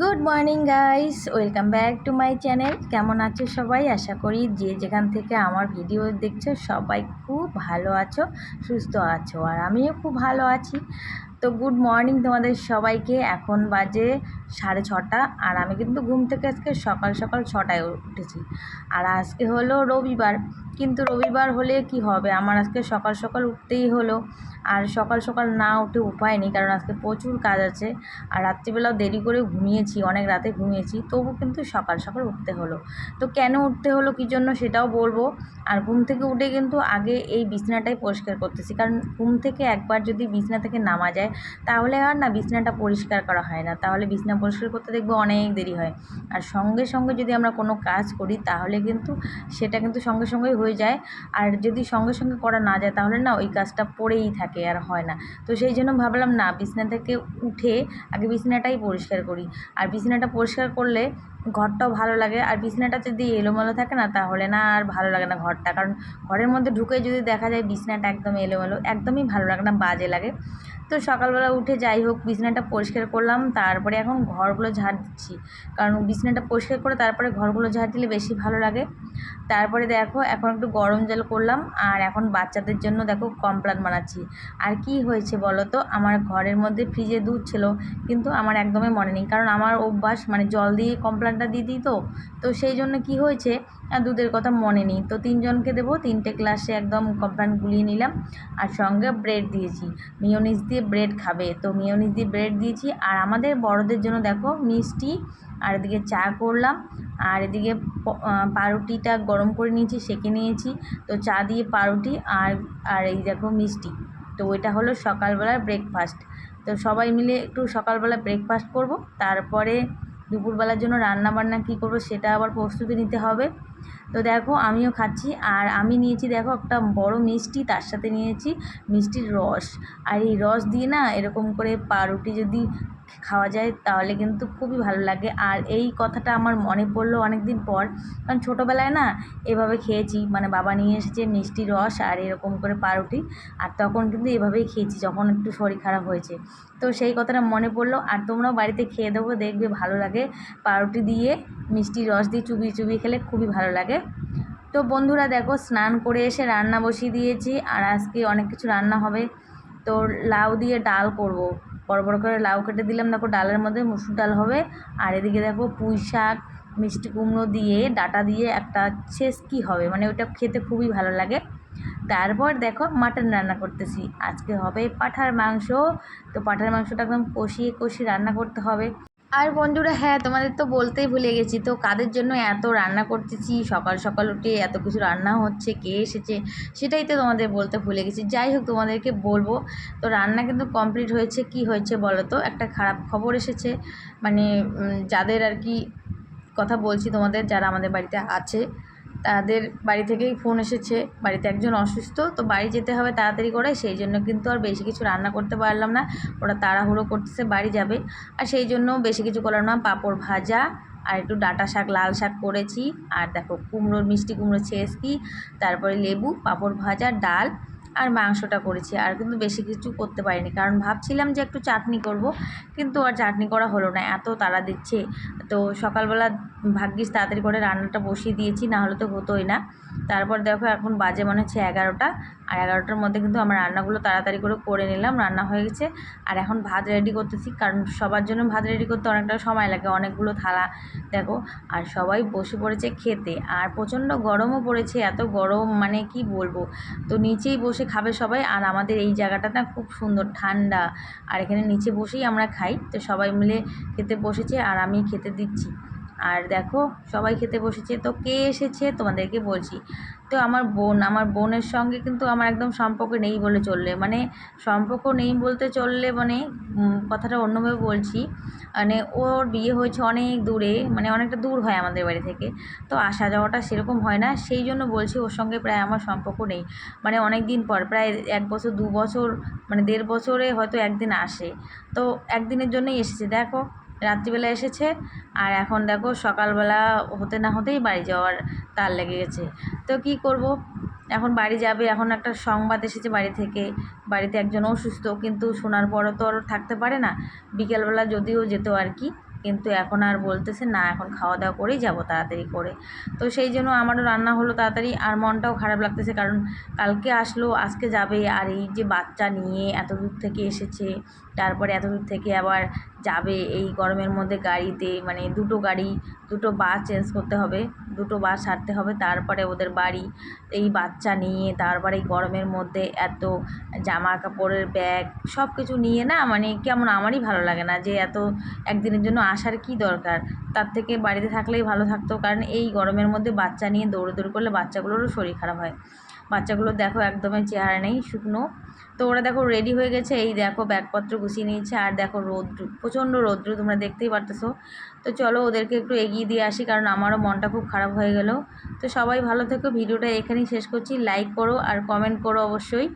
Good morning guys welcome back to my channel কেমন আছো সবাই? আশা করি যে যেখান থেকে আমার ভিডিও দেখছ সবাই খুব ভালো আছো, সুস্থ আছো, আর আমিও খুব ভালো আছি। তো গুড মর্নিং তোমাদের সবাইকে। এখন বাজে সাড়ে ছটা, আর আমি কিন্তু ঘুম থেকে আজকে সকাল সকাল ছটায় উঠেছি। আর আজকে হলো রবিবার। কিন্তু রবিবার হলে কি হবে? আমার আজকে সকাল সকাল উঠতেই হলো। আর সকাল সকাল না উঠে উপায় নেই, কারণ আজকে প্রচুর কাজ আছে। আর রাত্রিবেলাও দেরি করে ঘুমিয়েছি, অনেক রাতে ঘুমিয়েছি। তবু কিন্তু সকাল সকাল উঠতে হলো। তো কেন উঠতে হলো কী জন্য সেটাও বলব। আর ঘুম থেকে উঠে কিন্তু আগে এই বিছনাটাই পরিষ্কার করতেছি। কারণ ঘুম থেকে একবার যদি বিছনা থেকে নামা যায়, তাহলে আর না বিছনাটা পরিষ্কার করা হয় না। তাহলে বিছনা পরিষ্কার করতে দেখব অনেক দেরি হয়। আর সঙ্গে সঙ্গে যদি আমরা কোনো কাজ করি, তাহলে কিন্তু সেটা কিন্তু সঙ্গে সঙ্গেই হয়ে যায়। আর যদি সঙ্গে সঙ্গে করা না যায়, তাহলে না ওই কাজটা পড়েই থাকে আর হয় না। তো সেই জন্য ভাবলাম না, বিছনা থেকে উঠে আগে বিছনাটাই পরিষ্কার করি। আর বিছনাটা পরিষ্কার করলে ঘরটাও ভালো লাগে। আর বিছনাটা যদি এলোমেলো থাকে না, তাহলে না আর ভালো লাগে না ঘরটা। কারণ ঘরের মধ্যে ঢুকে যদি দেখা যায় বিছনাটা একদম এলোমেলো, একদমই ভালো লাগে না, বাজে লাগে। তো সকালবেলা উঠে যাই হোক, বিছনাটা পরিষ্কার করলাম। তারপরে এখন ঘরগুলো ঝাড় দিচ্ছি কারণ বিছনাটা পরিষ্কার করে তারপরে ঘরগুলো ঝাড় দিলে বেশি ভালো লাগে। তারপরে দেখো, এখন একটু গরম জল করলাম, আর এখন বাচ্চাদের জন্য দেখো কমপ্লান বানাচ্ছি। আর কি হয়েছে বলো তো? আমার ঘরের মধ্যে ফ্রিজে দুধ ছিল, কিন্তু আমার একদমই মনে নেই। কারণ আমার অভ্যাস মানে জল দিয়ে কমপ্লানটা দিয়ে দিই তো। তো সেই জন্য কি হয়েছে? দুধের কথা মনে নেই। তো তিনজনকে দেবো, তিনটে গ্লাসে একদম কমপ্লান গুলিয়ে নিলাম, আর সঙ্গে ব্রেড দিয়েছি। মিওনিস দিয়ে ব্রেড খাবে। তো মিওনিস দিয়ে ব্রেড দিয়েছি, আর আমাদের বড়দের জন্য দেখো মিষ্টি আর এদিকে চা করলাম, আর এদিকে পাউরুটিটা গরম করে নিয়েছি, সেঁকে নিয়েছি। তো চা দিয়ে পাউরুটি আর আর এই দেখো মিষ্টি। তো ওইটা হলো সকালবেলার ব্রেকফাস্ট তো সবাই মিলে একটু সকালবেলা ব্রেকফাস্ট করব। তারপরে দুপুরবেলার জন্য রান্না বান্না কী করব সেটা আবার প্রস্তুতি নিতে হবে। তো দেখো আমিও খাচ্ছি, আর আমি নিয়েছি দেখো একটা বড় মিষ্টি, তার সাথে নিয়েছি মিষ্টির রস। আর এই রস দিয়ে না এরকম করে পাউরুটি যদি খাওয়া যায় তাহলে কিন্তু খুবই ভালো লাগে। আর এই কথাটা আমার মনে পড়ল অনেক দিন পর। কারণ ছোটোবেলায় না এভাবে খেয়েছি মানে বাবা নিয়ে এসেছে মিষ্টি রস আর এরকম করে পাউরুটি। আর তখন কিন্তু এভাবেই খেয়েছি, যখন একটু শরীর খারাপ হয়েছে। তো সেই কথাটা মনে পড়ল। আর তোমরাও বাড়িতে খেয়ে দেবো দেখবে ভালো লাগে। পাউরুটি দিয়ে মিষ্টি রস দিয়ে চুবিয়ে চুবিয়ে খেলে খুবই ভালো লাগে। তো বন্ধুরা দেখো, স্নান করে এসে রান্না বসিয়ে দিয়েছি। আর আজকে অনেক কিছু রান্না হবে। তো লাউ দিয়ে ডাল করব। বড় বড় করে লাউ কেটে দিলাম। দেখো ডালের মধ্যে মুসুর ডাল হবে। আর এদিকে দেখো পুঁই শাক, মিষ্টি কুমড়ো দিয়ে, ডাটা দিয়ে একটা ছেসকি হবে? মানে ওটা খেতে খুবই ভালো লাগে। তারপর দেখো মাটন রান্না করতেছি। আজকে হবে পাঠার মাংস। তো পাঠার মাংসটা একদম কষিয়ে কষিয়ে রান্না করতে হবে। আর বন্ধুরা হ্যাঁ তোমাদের তো বলতেই ভুলে গেছি। তো কাদের জন্য এত রান্না করতেছি? সকাল সকাল উঠে এত কিছু রান্না হচ্ছে, কে এসেছে? সেটাই তো তোমাদের বলতে ভুলে গেছি। যাই হোক, তোমাদেরকে বলব, তো রান্না কিন্তু কমপ্লিট হয়েছে। কি হয়েছে বলো তো? একটা খারাপ খবর এসেছে। মানে যাদের আর কি কথা বলছি, তোমাদের যারা আমাদের বাড়িতে আছে তাদের বাড়ি থেকেই ফোন এসেছে। বাড়িতে একজন অসুস্থ, তো বাড়ি যেতে হবে তাড়াতাড়ি করে, সেই জন্য কিন্তু আর বেশি কিছু রান্না করতে পারলাম না। ওরা তাড়াহুড়ো করতেছে, বাড়ি যাবে। আর সেই জন্য বেশি কিছু করলাম না, পাঁপড় ভাজা আর একটু ডাটা শাক, লাল শাক করেছি। আর দেখো কুমড়োর মিষ্টি কুমড়ো ছেসকি তারপরে লেবু, পাঁপড় ভাজা, ডাল আর মাংসটা করেছি, আর কিন্তু বেশি কিছু করতে পারিনি। কারণ ভাবছিলাম যে একটু চাটনি করব, কিন্তু আর চাটনি করা হলো না, এত তাড়া দিচ্ছে। তো সকালবেলা ভাগ্যিস তাড়াতাড়ি করে রান্নাটা বসিয়ে দিয়েছি না হলে তো হতোই না। তারপর দেখো এখন বাজে মনে হচ্ছে এগারোটা আর এগারোটার মধ্যে কিন্তু আমার রান্নাগুলো তাড়াতাড়ি করে করে নিলাম, রান্না হয়ে গেছে। আর এখন ভাত রেডি করতেছি, কারণ সবার জন্য ভাত রেডি করতে অনেকটা সময় লাগে, অনেকগুলো থালা, দেখো। আর সবাই বসে পড়েছে খেতে, আর প্রচণ্ড গরমও পড়েছে, এত গরম মানে কি বলব? তো নিচেই বসে খাবে সবাই, আর আমাদের এই জায়গাটা না খুব সুন্দর, ঠান্ডা। আর এখানে নিচে বসেই আমরা খাই, তো সবাই মিলে খেতে বসেছে, আর আমি খেতে দিচ্ছি। আর দেখো, সবাই খেতে বসেছে। তো কে এসেছে তোমাদেরকে বলছি। তো আমার বোন, আমার বোনের সঙ্গে কিন্তু আমার একদম সম্পর্ক নেই বলে চললে। মানে সম্পর্ক নেই বলতে চললে মানে কথাটা অন্যভাবে বলছি। মানে ওর বিয়ে হয়েছে অনেক দূরে মানে অনেকটা দূর হয় আমাদের বাড়ি থেকে। তো আসা যাওয়াটা সেরকম হয় না। সেই জন্য বলছি ওর সঙ্গে প্রায় আমার সম্পর্ক নেই। মানে অনেক দিন পর, প্রায় এক বছর, দু বছর মানে দেড় বছরে হয়তো একদিন আসে। তো একদিনের জন্যই এসেছে। দেখো রাত্রিবেলা এসেছে। আর এখন দেখো সকালবেলা হতে না হতেই বাড়ি যাওয়ার তার লেগে গেছে। তো কি করব? এখন বাড়ি যাবে। এখন একটা সংবাদ এসেছে বাড়ি থেকে। বাড়িতে একজন অসুস্থ। কিন্তু শোনার পরও তো আর থাকতে পারে না। বিকেলবেলা যদিও যেত আর কি। কিন্তু এখন আর বলতেছে, না, এখন খাওয়া দাওয়া করেই যাব তাড়াতাড়ি করে। তো সেই জন্য আমারও রান্না হলো তাড়াতাড়ি আর মনটাও খারাপ লাগতেছে কারণ কালকে আসলো, আজকে যাবে আর এই যে বাচ্চা নিয়ে এত দূর থেকে এসেছে, তারপরে এত দূর থেকে আবার যাবে এই গরমের মধ্যে গাড়িতে মানে দুটো গাড়ি, দুটো বাস চেঞ্জ করতে হবে, দুটো বাস ছাড়তে হবে, তারপরে ওদের বাড়ি, এই বাচ্চা নিয়ে, তারপরে এই গরমের মধ্যে এত জামা কাপড়ের ব্যাগ সব কিছু নিয়ে না মানে কেমন আমারই ভালো লাগে না যে এত একদিনের জন্য আসার কি দরকার? তার থেকে বাড়িতে থাকলেই ভালো থাকতো, কারণ এই গরমের মধ্যে বাচ্চা নিয়ে দৌড়োদৌড়ি করলে বাচ্চাগুলোরও শরীর খারাপ হয়। বাচ্চাগুলো দেখো একদমই চেহারা নেই, শুকনো। তো ওরা দেখো রেডি হয়ে গেছে, এই দেখো ব্যাগপত্র গুছিয়ে নিয়েছে, আর দেখো রৌদ্র, প্রচণ্ড রৌদ্র তোমরা দেখতেই পারতেছো। তো চলো ওদেরকে একটু এগিয়ে দিয়ে আসি, কারণ আমারও মনটা খুব খারাপ হয়ে গেল। তো সবাই ভালো থেকো, ভিডিওটা এখানেই শেষ করছি লাইক করো আর কমেন্ট করো অবশ্যই।